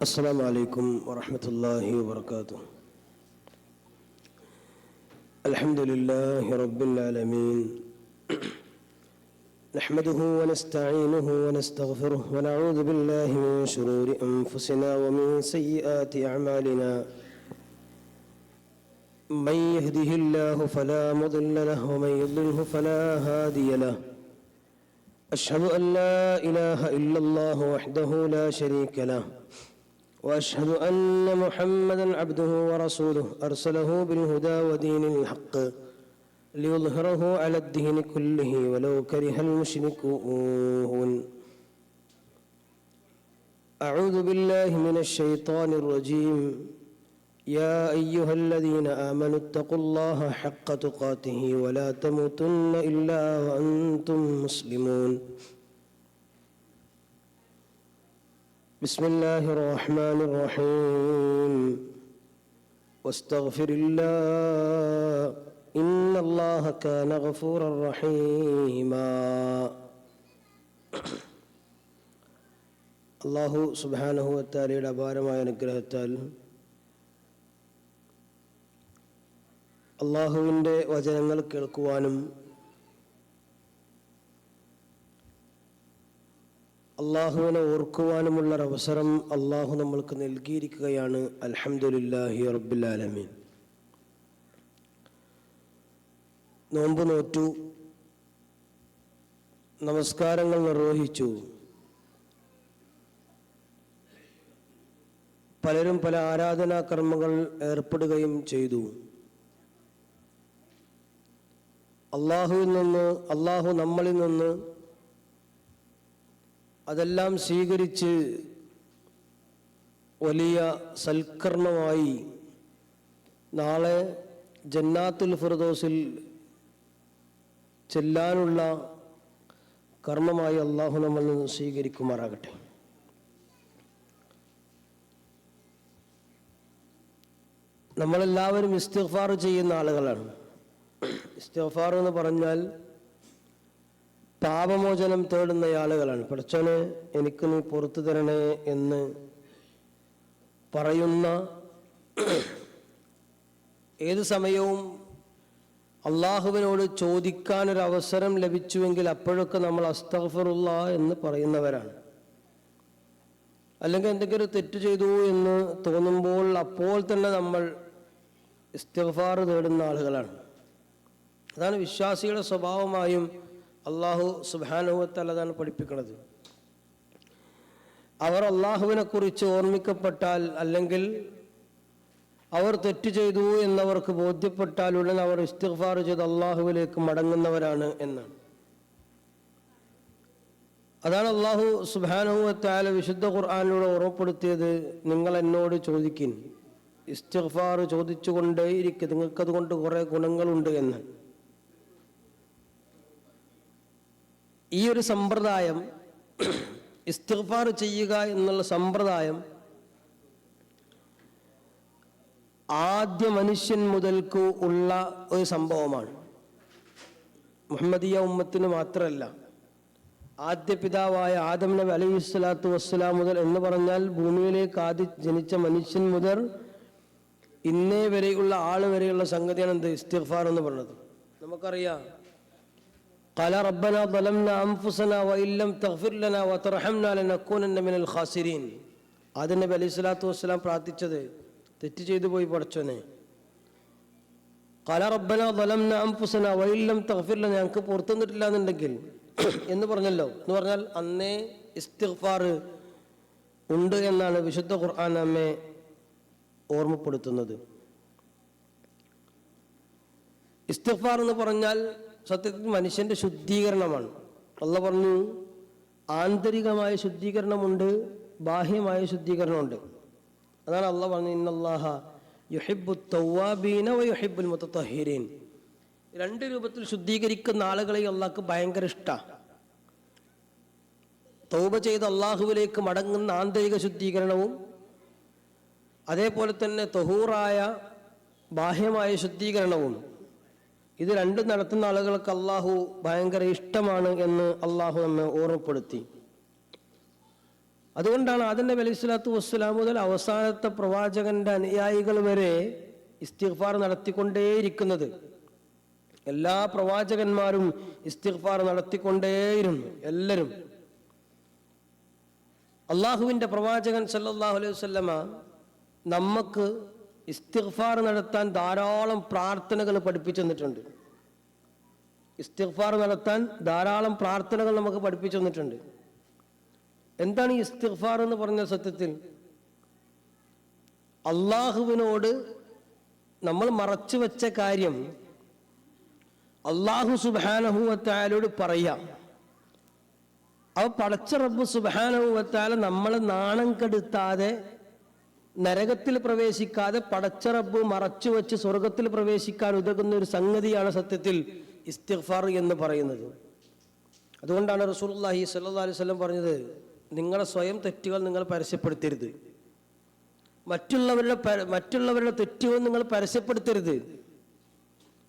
السلام عليكم ورحمة الله وبركاته. الحمد لله رب العالمين. نحمده ونستعينه ونستغفره ونعوذ بالله من شرور أنفسنا ومن سيئات أعمالنا. من يهده الله فلا مضل له ومن يضلله فلا هادي له. أشهد أن لا إله إلا الله وحده لا شريك له. وأشهد أن محمدا عبده ورسوله أرسله بالهدى ودين الحق ليظهره على الدين كله ولو كره المشركون. أعوذ بالله من الشيطان الرجيم. يا أيها الذين آمنوا اتقوا الله حق تقاته ولا تموتن إلا وأنتم مسلمون. بسم الله الرحمن الرحيم واستغفر الله إن الله كان غفورا رحيما അള്ളാഹു സുബാനഹുവത്താലയുടെ അപാരമായ അനുഗ്രഹത്താൽ അള്ളാഹുവിൻ്റെ വചനങ്ങൾ കേൾക്കുവാനും അള്ളാഹുവിനെ ഓർക്കുവാനുമുള്ള അവസരം അള്ളാഹു നമ്മൾക്ക് നൽകിയിരിക്കുകയാണ്. അലഹമുല്ലാഹി റബ്ബുലാലമീൻ നോമ്പ് നോറ്റു. നമസ്കാരങ്ങൾ നിർവഹിച്ചു. പലരും പല ആരാധനാ കർമ്മങ്ങൾ ഏർപ്പെടുകയും ചെയ്തു. അള്ളാഹുവിൽ നിന്ന് അള്ളാഹു നമ്മളിൽ നിന്ന് അതെല്ലാം സ്വീകരിച്ച് വലിയ സൽക്കരണമായി നാളെ ജന്നാത്തുൽ ഫിറദോസിൽ ചെല്ലാനുള്ള കർമ്മമായി അള്ളാഹു നമ്മൾ സ്വീകരിക്കുമാറാകട്ടെ. നമ്മളെല്ലാവരും ഇസ്തിഫാർ ചെയ്യുന്ന ആളുകളാണ്. ഇസ്തിഫാർ എന്ന് പറഞ്ഞാൽ പാപമോചനം തേടുന്ന ആളുകളാണ്. പഠിച്ചോനെ എനിക്ക് നീ പുറത്തു തരണേ എന്ന് പറയുന്ന ഏത് സമയവും അള്ളാഹുവിനോട് ചോദിക്കാനൊരവസരം ലഭിച്ചുവെങ്കിൽ അപ്പോഴൊക്കെ നമ്മൾ അസ്തഫറുള്ള എന്ന് പറയുന്നവരാണ്. അല്ലെങ്കിൽ എന്തെങ്കിലും തെറ്റ് ചെയ്തു എന്ന് തോന്നുമ്പോൾ അപ്പോൾ തന്നെ നമ്മൾ ഇസ്തിഗ്ഫാർ തേടുന്ന ആളുകളാണ്. അതാണ് വിശ്വാസിയുടെ സ്വഭാവമായും അള്ളാഹു സുബാനുവത്തല്ല അതാണ് പഠിപ്പിക്കുന്നത് അവർ അള്ളാഹുവിനെ കുറിച്ച് ഓർമ്മിക്കപ്പെട്ടാൽ അല്ലെങ്കിൽ അവർ തെറ്റ് ചെയ്തു എന്നവർക്ക് ബോധ്യപ്പെട്ടാൽ ഉടൻ അവർ ഇസ്തിഫാർ ചെയ്ത് അള്ളാഹുവിലേക്ക് മടങ്ങുന്നവരാണ് എന്നാണ്. അതാണ് അള്ളാഹു സുബാനുവത്താല വിശുദ്ധ ഖുർആാനിലൂടെ ഉറപ്പെടുത്തിയത് നിങ്ങൾ എന്നോട് ചോദിക്കിൻ. ഇസ്തിഗ്ഫാർ നിങ്ങൾക്കത് നിങ്ങൾക്കതുകൊണ്ട് കുറേ ഗുണങ്ങളുണ്ട് എന്ന്. ഈ ഒരു സമ്പ്രദായം ഇസ്തിഫാർ ചെയ്യുക എന്നുള്ള സമ്പ്രദായം ആദ്യ മനുഷ്യൻ മുതൽക്ക് ഉള്ള ഒരു സംഭവമാണ്. മുഹമ്മദിയ ഉമ്മത്തിന് മാത്രമല്ല ആദ്യ പിതാവായ ആദം നബി അലൈഹി സ്വലാത്തു വസ്സലാം മുതൽ എന്ന് പറഞ്ഞാൽ ഭൂമിയിലേക്ക് ആദ്യ ജനിച്ച മനുഷ്യൻ മുതൽ ഇന്നേ വരെയുള്ള ആൾ വരെയുള്ള സംഗതിയാണ് എന്ത്? ഇസ്തിഫാർ എന്ന് പറഞ്ഞത്. നമുക്കറിയാം قال ربنا ظلمنا أنفسنا وإن لم تغفر لنا وترحمنا لنكونن من الخاسرين ആദ്യ നബി അലൈഹി സ്വലാത്തു വസ്സലാം പ്രാർത്ഥിച്ചത് തെറ്റ് ചെയ്തു പോയി പഠിച്ചോനെ قال ربنا ظلمنا أنفسنا وإن لم تغفر لنا ഞങ്ങൾക്ക് പുറത്തു നിന്നിട്ടില്ല എന്നുണ്ടെങ്കിൽ എന്ന് പറഞ്ഞല്ലോ എന്ന് പറഞ്ഞാൽ അന്നേ ഇസ്തിഗ്ഫാർ ഉണ്ട് എന്നാണ് വിശുദ്ധ ഖുർആൻ നമ്മെ ഓർമ്മപ്പെടുത്തുന്നത് ഇസ്തിഗ്ഫാർ എന്ന് പറഞ്ഞാൽ സത്യത്തിൽ മനുഷ്യന്റെ ശുദ്ധീകരണമാണ്. അല്ല പറഞ്ഞു ആന്തരികമായ ശുദ്ധീകരണമുണ്ട് ബാഹ്യമായ ശുദ്ധീകരണമുണ്ട്. അതാണ് അല്ല പറഞ്ഞു ഇന്നല്ലാഹ യുഹിബു തൗവാബീന വ യുഹിബുൽ മുത്തഹീരീൻ രണ്ട് രൂപത്തിൽ ശുദ്ധീകരിക്കുന്ന ആളുകളെ അള്ളാഹ്ക്ക് ഭയങ്കര ഇഷ്ടമാണ് തൗബ ചെയ്ത് അള്ളാഹുവിലേക്ക് മടങ്ങുന്ന ആന്തരിക ശുദ്ധീകരണവും അതേപോലെ തന്നെ തഹൂറായ ബാഹ്യമായ ശുദ്ധീകരണവും ഇത് രണ്ടും നടത്തുന്ന ആളുകൾക്ക് അള്ളാഹു ഭയങ്കര ഇഷ്ടമാണ് എന്ന് അള്ളാഹു നമ്മെ ഓർമ്മപ്പെടുത്തി. അതുകൊണ്ടാണ് ആദം നബി അലൈഹി സ്വലാത്തു വസ്സലാം മുതൽ അവസാനത്തെ പ്രവാചകന്റെ അനുയായികൾ വരെ ഇസ്തിഗ്ഫാർ നടത്തിക്കൊണ്ടേയിരിക്കുന്നത്. എല്ലാ പ്രവാചകന്മാരും ഇസ്തിഗ്ഫാർ നടത്തിക്കൊണ്ടേയിരുന്നു എല്ലാവരും അള്ളാഹുവിന്റെ പ്രവാചകൻ സല്ലാഹു അലൈഹി വസല്ലമ നമുക്ക് ഇസ്തിഗ്ഫാർ നടത്താൻ ധാരാളം പ്രാർത്ഥനകൾ പഠിപ്പിച്ചു തന്നിട്ടുണ്ട്. ഇസ്തിഗ്ഫാർ നടത്താൻ ധാരാളം പ്രാർത്ഥനകൾ നമുക്ക് പഠിപ്പിച്ചു തന്നിട്ടുണ്ട്. എന്താണ് ഈ ഇസ്തിഗ്ഫാർ എന്ന് പറഞ്ഞ സത്യത്തിൽ? അള്ളാഹുവിനോട് നമ്മൾ മറച്ചു വെച്ച കാര്യം അള്ളാഹു സുബാനഹുവത്തായാലോട് പറയാം. അവ പടച്ച റബ്ബ് സുബാനഹുവത്താല നമ്മളെ നാണം കെടുത്താതെ നരകത്തിൽ പ്രവേശിക്കാതെ പടച്ച റബ്ബ് മറച്ചു വെച്ച് സ്വർഗത്തിൽ പ്രവേശിക്കാൻ ഉതകുന്ന ഒരു സംഗതിയാണ് സത്യത്തിൽ ഇസ്തിഫാർ എന്ന് പറയുന്നത്. അതുകൊണ്ടാണ് റസൂലുള്ളാഹി സല്ലാ അലൈഹി വസല്ലം പറഞ്ഞത് നിങ്ങളെ സ്വയം തെറ്റുകൾ നിങ്ങൾ പരസ്യപ്പെടുത്തരുത്. മറ്റുള്ളവരുടെ മറ്റുള്ളവരുടെ തെറ്റുകൾ നിങ്ങൾ പരസ്യപ്പെടുത്തരുത്.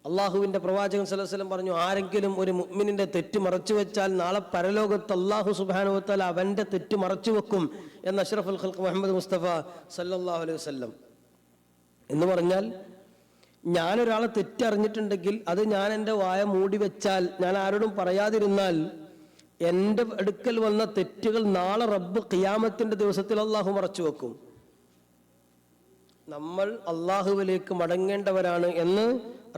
അള്ളാഹുവിന്റെ പ്രവാചകൻ വസല്ലം പറഞ്ഞു ആരെങ്കിലും ഒരു മുഗ്മിനിന്റെ തെറ്റ് മറച്ചു വെച്ചാൽ നാളെ പരലോകത്ത് അള്ളാഹു സുബാനുവത്താൽ അവന്റെ തെറ്റ് മറച്ചു വെക്കും എന്ന് അഷ്റഫുൽ ഖൽഖ് മുഹമ്മദ് മുസ്തഫ സല്ലാഹു അലൈഹി വസല്ലം. എന്ന് പറഞ്ഞാൽ ഞാനൊരാളെ തെറ്ററിഞ്ഞിട്ടുണ്ടെങ്കിൽ അത് ഞാൻ എന്റെ വായ മൂടി വെച്ചാൽ ഞാൻ ആരോടും പറയാതിരുന്നാൽ എന്റെ അടുക്കൽ വന്ന തെറ്റുകൾ നാളെ റബ്ബ് ഖിയാമത്തിന്റെ ദിവസത്തിൽ അള്ളാഹു മറച്ചു വെക്കും. നമ്മൾ അള്ളാഹുവിലേക്ക് മടങ്ങേണ്ടവരാണ് എന്ന്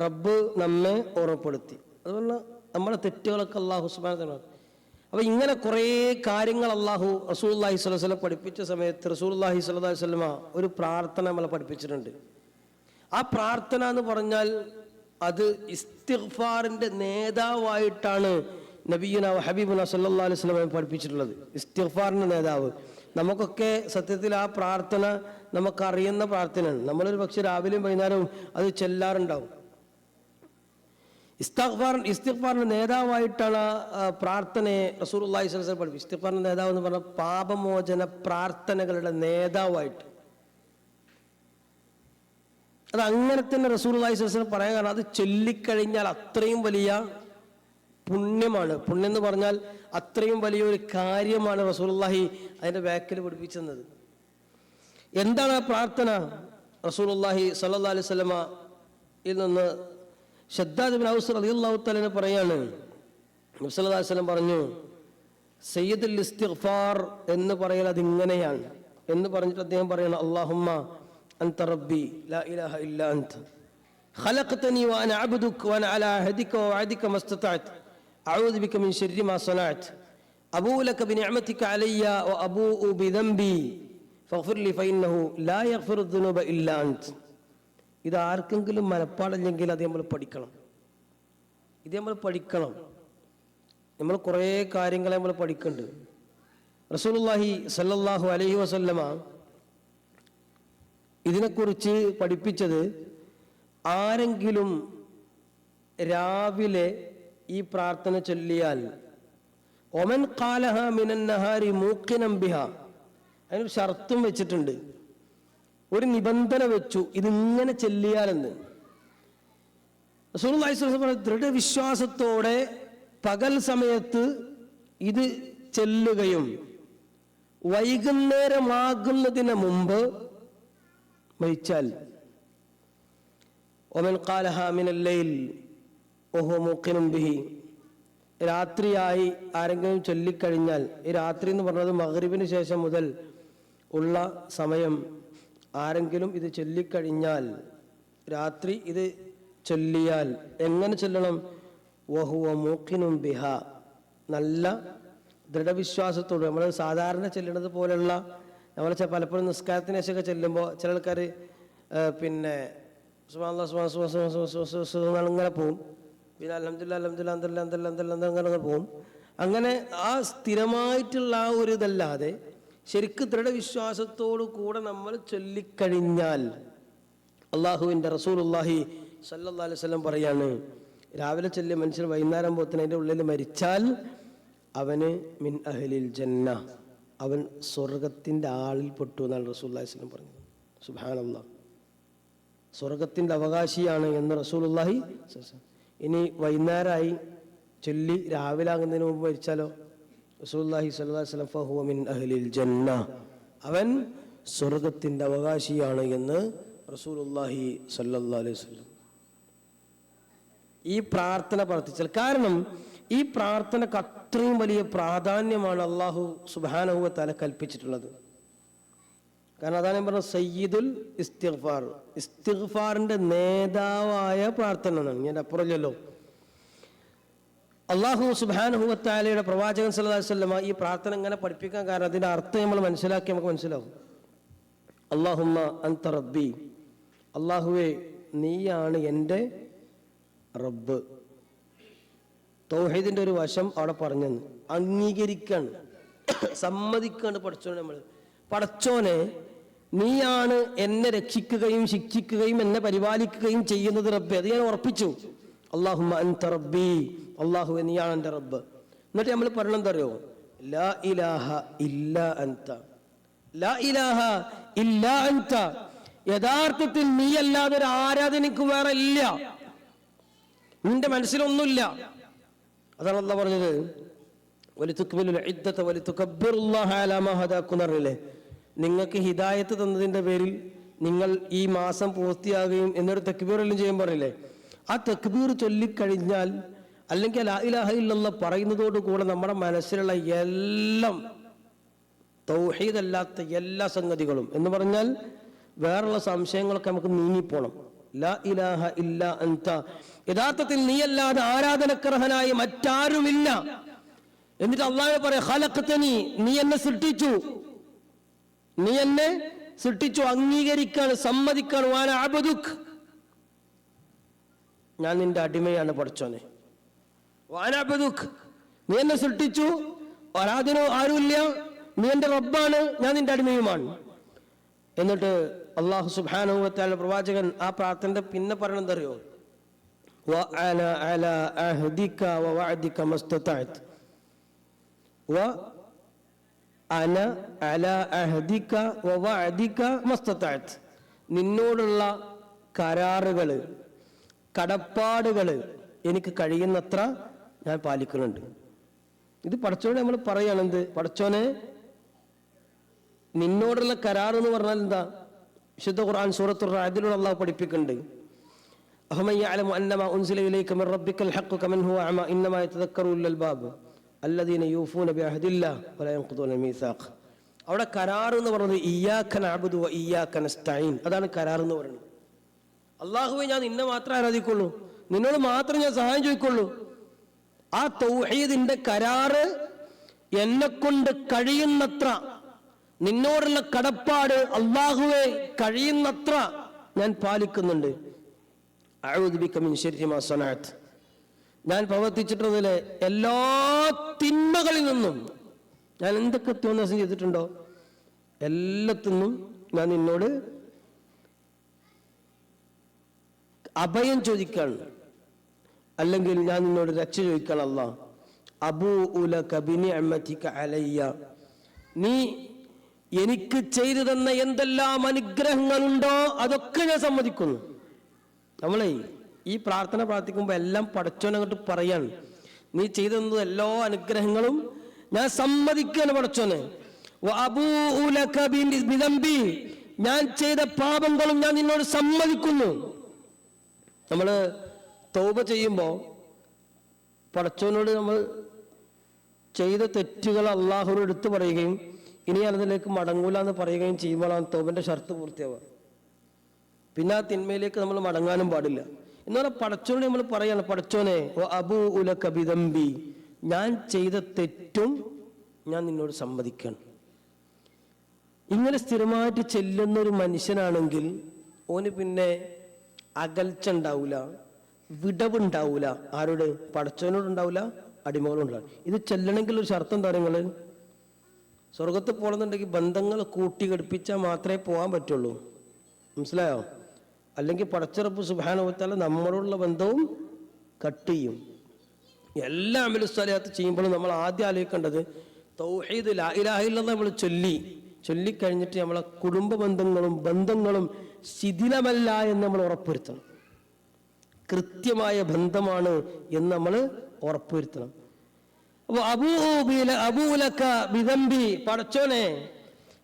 റബ്ബ് നമ്മെ ഓർമ്മപ്പെടുത്തി. അതുപോലെ നമ്മുടെ തെറ്റുകളൊക്കെ അള്ളാഹു സുബാനത്തിനാണ് അപ്പോൾ ഇങ്ങനെ കുറേ കാര്യങ്ങൾ അള്ളാഹു റസൂല്ലാഹി സ്വലം പഠിപ്പിച്ച സമയത്ത് റസൂല്ലാഹി സ്വല്ലി സ്വലമ ഒരു പ്രാർത്ഥന നമ്മളെ പഠിപ്പിച്ചിട്ടുണ്ട്. ആ പ്രാർത്ഥന എന്ന് പറഞ്ഞാൽ അത് ഇസ്തിഫാറിന്റെ നേതാവായിട്ടാണ് നബീന ഹബീബുന സല്ലാ അലൈഹി വസല്ലം പഠിപ്പിച്ചിട്ടുള്ളത്. ഇസ്തിഫാറിന്റെ നേതാവ്. നമുക്കൊക്കെ സത്യത്തിൽ ആ പ്രാർത്ഥന നമുക്കറിയുന്ന പ്രാർത്ഥനയാണ്. നമ്മളൊരു പക്ഷെ രാവിലെയും വൈകുന്നേരവും അത് ചെല്ലാറുണ്ടാവും. ഇസ്തഗ്ഫാർ ഇസ്തിഗ്ഫാറിന്റെ നേതാവായിട്ടാണ് പ്രാർത്ഥനയെ സ്വല്ലല്ലാഹു അലൈഹി വസല്ലം പഠിപ്പിച്ചത്. ഇസ്തിഗ്ഫാറിന്റെ നേതാവ് എന്ന് പറഞ്ഞാൽ പാപമോചന പ്രാർത്ഥനകളുടെ നേതാവായിട്ട്. അത് അങ്ങനെ തന്നെ റസൂർ അള്ളാഹി വസല്ലം പറയാൻ കാരണം അത് ചൊല്ലിക്കഴിഞ്ഞാൽ അത്രയും വലിയ പുണ്യമാണ് പുണ്യം എന്ന് പറഞ്ഞാൽ അത്രയും വലിയൊരു കാര്യമാണ് റസൂലുള്ളാഹി അതിന്റെ ബാക്കിൽ പഠിപ്പിച്ചത് എന്താണ് ആ പ്രാർത്ഥന റസൂലുള്ളാഹി സ്വല്ലല്ലാഹു അലൈഹി വസല്ലമ യിൽ നിന്ന് ഷദ്ദാദ് ബിൻ ഔസ് റളിയല്ലാഹു തആല പറയാണ് നബി സല്ലല്ലാഹു അലൈഹി വസല്ലം പറഞ്ഞു സയ്യിദുൽ ഇസ്തിഗ്ഫാർ എന്ന് പറയൽ അതിങ്ങനെയാണ് എന്ന് പറഞ്ഞിട്ട് അദ്ദേഹം പറയണം അല്ലാഹുമ്മ അൻത റബ്ബി ലാ ഇലാഹ ഇല്ലാ അൻത خلقتني وانا عبدك وانا على عهدك ووعدك ما استطعت اعوذ بك من شر ما صنعت ابوء لك بنعمتك علي وابوء بذنبي فاغفر لي فانه لا يغفر الذنوب الا انت ഇത് ആർക്കെങ്കിലും മനപ്പാടില്ലെങ്കിൽ അത് നമ്മൾ പഠിക്കണം ഇത് നമ്മൾ പഠിക്കണം നമ്മൾ കുറേ കാര്യങ്ങൾ നമ്മൾ പഠിക്കുന്നുണ്ട് റസൂലുള്ളാഹി സല്ലല്ലാഹു അലൈഹി വസല്ലമ ഇതിനെക്കുറിച്ച് പഠിപ്പിച്ചത് ആരെങ്കിലും രാവിലെ ഈ പ്രാർത്ഥന ചൊല്ലിയാൽ ഒമൻ കാലഹ മിനന്നഹാരി നഹാരി മൂക്കിനം ബിഹ അതിനൊരു ഷർത്തും വെച്ചിട്ടുണ്ട്. ഒരു നിബന്ധന വെച്ചു ഇതിങ്ങനെ ചെല്ലിയാലെന്ന്. ദൃഢവിശ്വാസത്തോടെ പകൽ സമയത്ത് ഇത് ചെല്ലുകയും വൈകുന്നേരമാകുന്നതിന് മുമ്പ് മരിച്ചാൽ ഒമൻ കാലഹ മിനല്ലയിൽ ഓഹോ മൂക്കിനും ബിഹി. രാത്രിയായി ആരെങ്കിലും ചൊല്ലിക്കഴിഞ്ഞാൽ ഈ രാത്രി എന്ന് പറഞ്ഞത് മഹറിബിന് ശേഷം മുതൽ ഉള്ള സമയം ആരെങ്കിലും ഇത് ചൊല്ലിക്കഴിഞ്ഞാൽ രാത്രി ഇത് ചൊല്ലിയാൽ എങ്ങനെ ചൊല്ലണം? വഹുവ മൂക്കിനും ബിഹ. നല്ല ദൃഢവിശ്വാസത്തോട് നമ്മൾ സാധാരണ ചെല്ലുന്നത് പോലെയുള്ള നമ്മൾ പലപ്പോഴും നിസ്കാരത്തിന് ശേഷമൊക്കെ ചെല്ലുമ്പോൾ ചില ആൾക്കാർ പിന്നെ സുമാ സുമാ സുമാ സുമാ സുമാ സുബ്ഹാന- സുബ്ഹാന ഇങ്ങനെ പോകും പിന്നെ അലഹമില്ല അലഹമില്ല അന്തല്ല അന്തല്ല അന്തല്ല അന്തല്ല അങ്ങനെ പോകും അങ്ങനെ ആ സ്ഥിരമായിട്ടുള്ള ആ ഒരു ഇതല്ലാതെ ശരിക്ക് ദൃഢവിശ്വാസത്തോടു കൂടെ നമ്മൾ ചൊല്ലിക്കഴിഞ്ഞാൽ അള്ളാഹുവിന്റെ റസൂലുള്ളാഹി സല്ലല്ലാഹു അലൈഹി വസല്ലം പറയാണ് രാവിലെ ചൊല്ലിയ മനുഷ്യൻ വൈകുന്നേരം പോത്തിന് ഉള്ളിൽ മരിച്ചാൽ അവന് മിൻ അഹലിൽ ജന്ന അവൻ സ്വർഗത്തിന്റെ ആളിൽ പെട്ടു എന്നാണ് റസൂല്ലാഹി സ്വലം പറഞ്ഞത് സുബ്ഹാനല്ലാഹ് സ്വർഗത്തിന്റെ അവകാശിയാണ് എന്ന് അലൈഹി വസല്ലം. ഇനി വൈകുന്നേരമായി ചൊല്ലി രാവിലെ ആകുന്നതിന് മുമ്പ് മരിച്ചാലോ? അവൻ സ്വർഗത്തിന്റെ അവകാശിയാണ് എന്ന് അലൈഹി വസല്ലം. ഈ പ്രാർത്ഥന പ്രാർത്ഥിച്ചാൽ കാരണം ഈ പ്രാർത്ഥനക്ക് അത്രയും വലിയ പ്രാധാന്യമാണ് അള്ളാഹു സുബാനഹുവ തല കൽപ്പിച്ചിട്ടുള്ളത്. കാരണം അതാണ് ഞാൻ പറഞ്ഞത് സയ്യിദുൽ ഇസ്തിഗ്ഫാർ. ഇസ്തിഗ്ഫാറിന്റെ നേതാവായ പ്രാർത്ഥന ഞാൻ അപ്പുറമല്ലോ അള്ളാഹു സുബാനുഹുവത്താലയുടെ പ്രവാചകൻ വസല്ലമ ഈ പ്രാർത്ഥന ഇങ്ങനെ പഠിപ്പിക്കാൻ കാരണം അതിന്റെ അർത്ഥം നമ്മൾ മനസ്സിലാക്കി നമുക്ക് മനസ്സിലാവും. അള്ളാഹുമ്മ അന്ത റബ്ബി. അള്ളാഹുവേ നീയാണ് എന്റെ റബ്ബ്. തൗഹീദിന്റെ ഒരു വശം അവിടെ പറഞ്ഞു അംഗീകരിക്കാണ്. സമ്മതിക്കാണ് പഠിച്ചോനെ നമ്മൾ പടച്ചോനെ നീയാണ് എന്നെ രക്ഷിക്കുകയും ശിക്ഷിക്കുകയും എന്നെ പരിപാലിക്കുകയും ചെയ്യുന്നത് റബ്ബ്. അത് ഞാൻ ഉറപ്പിച്ചു. അള്ളാഹു അൻത റബ്ബി. അള്ളാഹു നീയാണ് എന്റെ റബ്ബ്. എന്നിട്ട് നമ്മൾ പറയണെന്താ അറിയോ? ലാ ഇലാഹ ഇല്ല അൻത. ലാ ഇലാഹ ഇല്ല അൻത. യഥാർത്ഥത്തിൽ നീയല്ലാതെ ഒരു ആരാധനയ്ക്ക് വേറെ ഇല്ല. നിന്റെ മനസ്സിലൊന്നുമില്ല. അതാണ് അല്ല പറഞ്ഞത്. വലിത്തുക്മിലുൽ ഇദ്ദത വലിതുകബ്ബിറുല്ലാഹ അലാ മാ ഹദാക്കും എന്ന് പറഞ്ഞില്ലേ? നിങ്ങൾക്ക് ഹിദായത്ത് തന്നതിന്റെ പേരിൽ നിങ്ങൾ ഈ മാസം പൂർത്തിയാകുകയും എന്നൊരു തെക്കുബീറെല്ലാം ചെയ്യാൻ പറഞ്ഞില്ലേ ആ തെക്കുബീർ ചൊല്ലിക്കഴിഞ്ഞാൽ അല്ലെങ്കിൽ ലാ ഇലാഹ ഇല്ലല്ലാ പറയുന്നതോട് കൂടെ നമ്മുടെ മനസ്സിലുള്ള എല്ലാം തൗഹീദല്ലാത്ത എല്ലാ സംഗതികളും എന്ന് പറഞ്ഞാൽ വേറുള്ള സംശയങ്ങളൊക്കെ നമുക്ക് നീങ്ങിപ്പോണം. ലാ ഇലാഹ ഇല്ല അന്ത യഥാർത്ഥത്തിൽ നീയല്ലാതെ ആരാധനക്കർഹനായി മറ്റാരുമില്ല. എന്നിട്ട് അള്ളാഹു പറയാ നീ എന്നെ സൃഷ്ടിച്ചു. നീ എന്നെ സൃഷ്ടിച്ചു അംഗീകരിക്കാണ് സമ്മതിക്കാണ് വാന അബദുഖ് ഞാൻ നിന്റെ അടിമയാണ് പഠിച്ചോനെ വാനാബദുഖ് നീ എന്നെ സൃഷ്ടിച്ചു ആരാധനോ ആരുമില്ല നീ എന്റെ റബ്ബാണ് ഞാൻ നിന്റെ അടിമയുമാണ് എന്നിട്ട് അള്ളാഹു സുബാനുവത്താല പ്രവാചകൻ ആ പ്രാർത്ഥനയുടെ പിന്നെ പറയണെന്താ അറിയോ وأنا على عهدك ووعدك ما استطعت وأنا അന അല അഹദിക്ക വവഅദിക്ക മസ്തത്താഴത്ത് നിന്നോടുള്ള കരാറുകൾ കടപ്പാടുകൾ എനിക്ക് കഴിയുന്നത്ര ഞാൻ പാലിക്കുന്നുണ്ട്. ഇത് പടച്ചോനെ നമ്മൾ പറയുകയാണെന്ത് പടച്ചോനെ നിന്നോടുള്ള കരാർ എന്ന് പറഞ്ഞാൽ എന്താ? വിശുദ്ധ ഖുർആൻ സൂറത്തു അതിലൂടെ അള്ളാഹു പഠിപ്പിക്കുന്നുണ്ട്. അഹമ്മയ്യ അലം അന്നമ ബാബു. അല്ലദീന യൂഫൂൻ നബി അഹദില്ല വലയംഖുദൂന മീസാഖ്. അവിടെ കരാർ എന്ന് പറയുന്നത് ഇയാഖൻ അബുദു ഇയാഖൻ സ്റ്റൈൻ അതാണ് കരാർ എന്ന് പറയുന്നത്. അള്ളാഹുവെ ഞാൻ നിന്നെ മാത്രം ആരാധിക്കുള്ളൂ. നിന്നോട് മാത്രം ഞാൻ സഹായം ചോദിക്കുള്ളൂ. ആ തൗഹീദിന്റെ കരാറ് എന്നെ കൊണ്ട് കഴിയുന്നത്ര നിന്നോടുള്ള കടപ്പാട് അള്ളാഹുവെ കഴിയുന്നത്ര ഞാൻ പാലിക്കുന്നുണ്ട്. അഴുദ്ബിക്കമിൻ ശരി മാസനാഥ് ഞാൻ പ്രവർത്തിച്ചിട്ടുള്ളതിലെ എല്ലാ തിന്മകളിൽ നിന്നും ഞാൻ എന്തൊക്കെ തോന്നിയാസം ചെയ്തിട്ടുണ്ടോ? എല്ലാത്തിനും ഞാൻ നിന്നോട് അഭയം ചോദിക്കാണ്. അല്ലെങ്കിൽ ഞാൻ നിന്നോട് രക്ഷ ചോദിക്കണം അല്ല. അബൂ ഉല കബിനി അമ്മത്തിക്ക് അലയ്യ. നീ എനിക്ക് ചെയ്തു തന്ന എന്തെല്ലാം അനുഗ്രഹങ്ങളുണ്ടോ അതൊക്കെ ഞാൻ സമ്മതിക്കുന്നു. നമ്മളെ ഈ പ്രാർത്ഥന പ്രാർത്ഥിക്കുമ്പോൾ എല്ലാം പടച്ചോനങ്ങോട്ട് പറയാണ്. നീ ചെയ്തു തന്നത് എല്ലാ അനുഗ്രഹങ്ങളും ഞാൻ സമ്മതിക്കാണ് പടച്ചോന്. ഞാൻ ചെയ്ത പാപങ്ങളും ഞാൻ നിന്നോട് സമ്മതിക്കുന്നു. നമ്മൾ തൗബ ചെയ്യുമ്പോൾ പടച്ചോനോട് നമ്മൾ ചെയ്ത തെറ്റുകൾ അള്ളാഹുനോട് എടുത്തു പറയുകയും ഇനി അതിലേക്ക് മടങ്ങൂല എന്ന് പറയുകയും ചെയ്യുമ്പോഴാണ് തൗബന്റെ ഷർത്ത് പൂർത്തിയാവുക. പിന്നെ ആ തിന്മയിലേക്ക് നമ്മൾ മടങ്ങാനും പാടില്ല. എന്നാൽ പടച്ചോനെ നമ്മൾ പറയാണ് പടച്ചോനെ അബൂ ഉല ബിദംബി." ഞാൻ ചെയ്ത തെറ്റും ഞാൻ നിന്നോട് സമ്മതിക്കണം. ഇങ്ങനെ സ്ഥിരമായിട്ട് ചെല്ലുന്ന ഒരു മനുഷ്യനാണെങ്കിൽ ഓന് പിന്നെ അകൽച്ച ഉണ്ടാവൂല വിടവുണ്ടാവൂല ആരോട്? പടച്ചവനോട് ഉണ്ടാവൂല അടിമകളുണ്ടാവും ഇത് ചെല്ലണമെങ്കിൽ ഒരു ഷർത്തം എന്താ നിങ്ങൾ? സ്വർഗത്ത് പോകണമെന്നുണ്ടെങ്കിൽ ബന്ധങ്ങൾ കൂട്ടി ഘടിപ്പിച്ചാൽ മാത്രമേ പോകാൻ പറ്റുള്ളൂ. മനസ്സിലായോ? അല്ലെങ്കിൽ പടച്ചിറപ്പ് സുഭാനവത്താല നമ്മളുള്ള ബന്ധവും കട്ട് ചെയ്യും. എല്ലാ അമലുസ്ഥലത്ത് ചെയ്യുമ്പോഴും നമ്മൾ ആദ്യം ആലോചിക്കേണ്ടത് തൗഹീദ് ലാ ഇലാഹ ഇല്ലല്ലാഹ് നമ്മൾ ചൊല്ലി. ചൊല്ലിക്കഴിഞ്ഞിട്ട് നമ്മളെ കുടുംബ ബന്ധങ്ങളും ബന്ധങ്ങളും ശിഥിലമല്ല എന്ന് നമ്മൾ ഉറപ്പുവരുത്തണം. കൃത്യമായ ബന്ധമാണ് എന്ന് നമ്മൾ ഉറപ്പുവരുത്തണം. അപ്പൊ അബൂബില അബൂലക്ക വിതമ്പി പടച്ചോനെ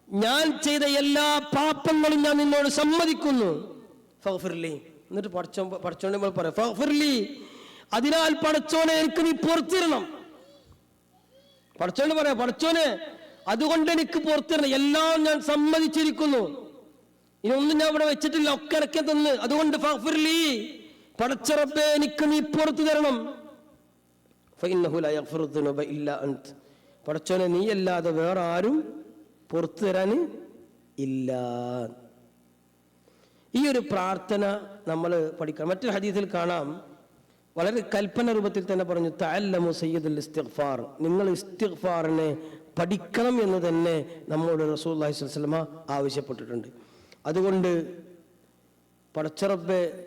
ഞാൻ ചെയ്ത എല്ലാ പാപ്പങ്ങളും ഞാൻ നിന്നോട് സമ്മതിക്കുന്നു. ഫഗ്ഫിർലി. എന്നിട്ട് പഠിച്ചോ പഠിച്ചോണ്ട് നമ്മൾ പറയാം ഫഗ്ഫിർലി. അതിനാൽ പഠിച്ചോനെ എനിക്ക് നീ പുറത്തിരണം പഠിച്ചോണ്ട് പറയാം പഠിച്ചോനെ അതുകൊണ്ട് എനിക്ക് പുറത്തിരണം എല്ലാം ഞാൻ സമ്മതിച്ചിരിക്കുന്നു. ഇനി ഒന്നും ഞാൻ ഇവിടെ വെച്ചിട്ടില്ല ഒക്കെ ഇറക്കി തന്ന്. അതുകൊണ്ട് ഫഗ്ഫിർലി പടച്ചറപ്പെ എനിക്ക് നീ പുറത്തു തരണം. പടച്ചോനെ നീ അല്ലാതെ വേറെ ആരും പുറത്തു തരാൻ ഇല്ല. ഈ ഒരു പ്രാർത്ഥന നമ്മൾ പഠിക്കണം. മറ്റൊരു ഹദീസിൽ കാണാം. വളരെ കൽപ്പന രൂപത്തിൽ തന്നെ പറഞ്ഞു തഅല്ലമു സയ്യിദുൽ ഇസ്തിഗ്ഫാർ. നിങ്ങൾ ഇസ്തിഗ്ഫാറിനെ പഠിക്കണം എന്ന് തന്നെ നമ്മോട് അലൈഹി വസല്ലമ ആവശ്യപ്പെട്ടിട്ടുണ്ട്. അതുകൊണ്ട് പടച്ചറബ്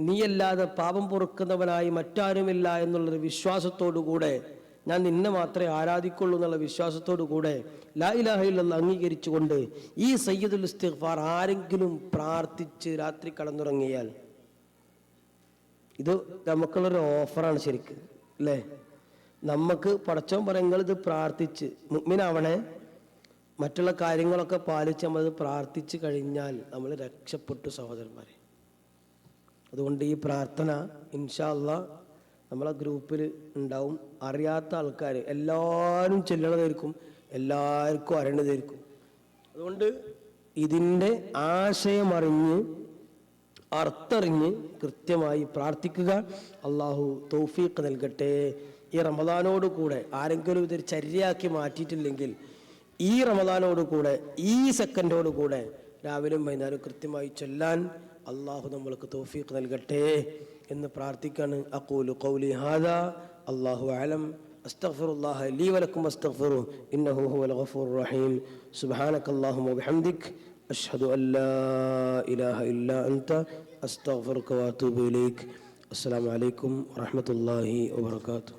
നീയല്ലാതെ പാപം പൊറുക്കുന്നവനായി മറ്റാരുമില്ല എന്നുള്ളൊരു വിശ്വാസത്തോടു കൂടെ ഞാൻ നിന്നെ മാത്രമേ ആരാധിക്കുള്ളൂ എന്നുള്ള വിശ്വാസത്തോടു കൂടെ ലാ ഇല്ലല്ലാഹ് അംഗീകരിച്ചുകൊണ്ട് ഈ സയ്യിദുൽ ഇസ്തിഗ്ഫാർ ആരെങ്കിലും പ്രാർത്ഥിച്ച് രാത്രി കടന്നുറങ്ങിയാൽ ഇത് നമുക്കുള്ളൊരു ഓഫറാണ് ശരിക്ക് അല്ലേ? നമുക്ക് പടച്ചോൻ പറയുമ്പോൾ ഇത് പ്രാർത്ഥിച്ച് മുഗ്മിനാവണേ. മറ്റുള്ള കാര്യങ്ങളൊക്കെ പാലിച്ച് നമ്മൾ പ്രാർത്ഥിച്ചു കഴിഞ്ഞാൽ നമ്മൾ രക്ഷപ്പെട്ടു സഹോദരന്മാരെ. അതുകൊണ്ട് ഈ പ്രാർത്ഥന ഇൻഷാ അള്ളാ നമ്മളെ ഗ്രൂപ്പിൽ ഉണ്ടാവും. അറിയാത്ത ആൾക്കാർ എല്ലാവരും ചെല്ലണതായിരിക്കും എല്ലാവർക്കും അറിയണതായിരിക്കും അതുകൊണ്ട് ഇതിന്റെ ആശയമറിഞ്ഞ് അർത്തറിഞ്ഞ് കൃത്യമായി പ്രാർത്ഥിക്കുക. അള്ളാഹു തൗഫീഖ് നൽകട്ടെ. ഈ റമദാനോട് കൂടെ ആരെങ്കിലും ഇതൊരു ചര്യയാക്കി മാറ്റിയിട്ടില്ലെങ്കിൽ ഈ റമദാനോട് കൂടെ ഈ സെക്കൻഡോട് കൂടെ രാവിലെയും വൈകുന്നേരം കൃത്യമായി ചൊല്ലാൻ അള്ളാഹു നമ്മൾക്ക് തൗഫീഖ് നൽകട്ടെ. എന്ന് പ്രാർത്ഥിക്കാണ് അക്കൂലു കൗലി ഹാദ അള്ളാഹു അലം أستغفر الله لي ولكم واستغفروه إنه هو الغفور الرحيم سبحانك اللهم وبحمدك أشهد أن لا إله إلا أنت أستغفرك وأتوب إليك السلام عليكم ورحمة الله وبركاته